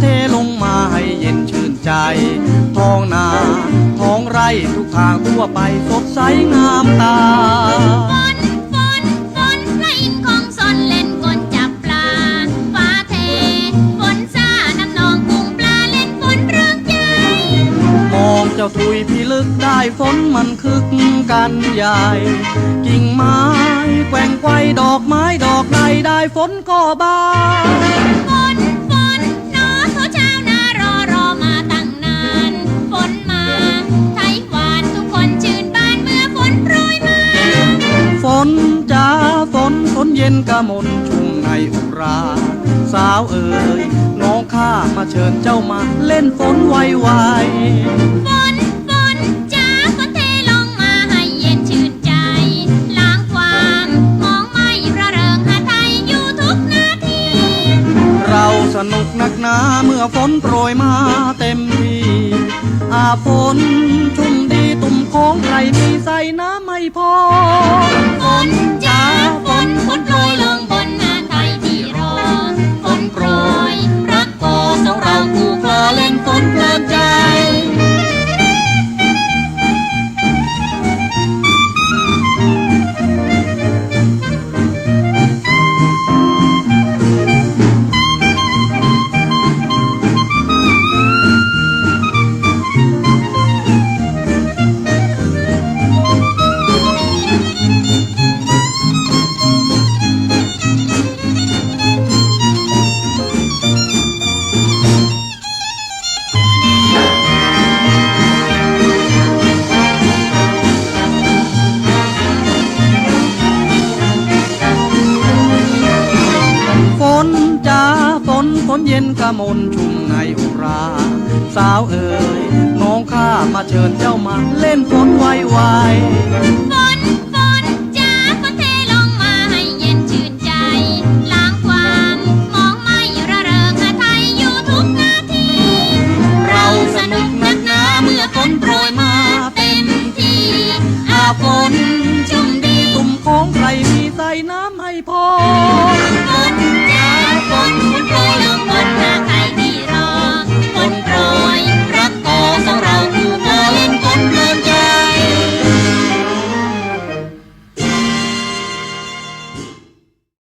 เทลงมาให้เย็นชื่นใจ ท้องนา ท้องไร่ทุกทางทั่วไปสดใสงามตาฝนฝนฝนพระอินทร์ของสนเล่นกลจับปลาฟ้าเทฝนซาน้ำนองกุ้งปลาเล่นฝนเรื่องใจมองเจ้าทุยพี่ลึกได้ฝนมันคึกกันใหญ่ กิ่งไม้แกว่งไกวดอกไม้ดอกใดได้ฝนก็บานฝน เย็นกะมนชุ่มในอุรา สาวเอ๋ยน้องข้ามาเชิญเจ้ามาเล่นฝนไวไวฝนฝนจ้าฝนเทลงมาให้เย็นชื่นใจ ล้างความมองไม่ระเริงหาไทยอยู่ทุกนาที เราสนุกนักหนาเมื่อฝนโปรยมาเต็มที่อาฝนชุ่มดีตุ่มของใครมีใส่น้ำไม่พอ ฝนเย็นกะมนชุ่มในอุรา สาวเอ๋ยน้องข้ามาเชิญเจ้ามาเล่นฝนไวไวฝนฝนจ้าฝนเทลงมาให้เย็นชื่นใจ ล้างความมองไม่ระเริงอาไทยอยู่ทุกนาที เราสนุกนักหนาเมื่อฝนโปรยมาเต็มที่อาฝนชุ่มดีตุ่มของใครมีใส่น้ำให้พอ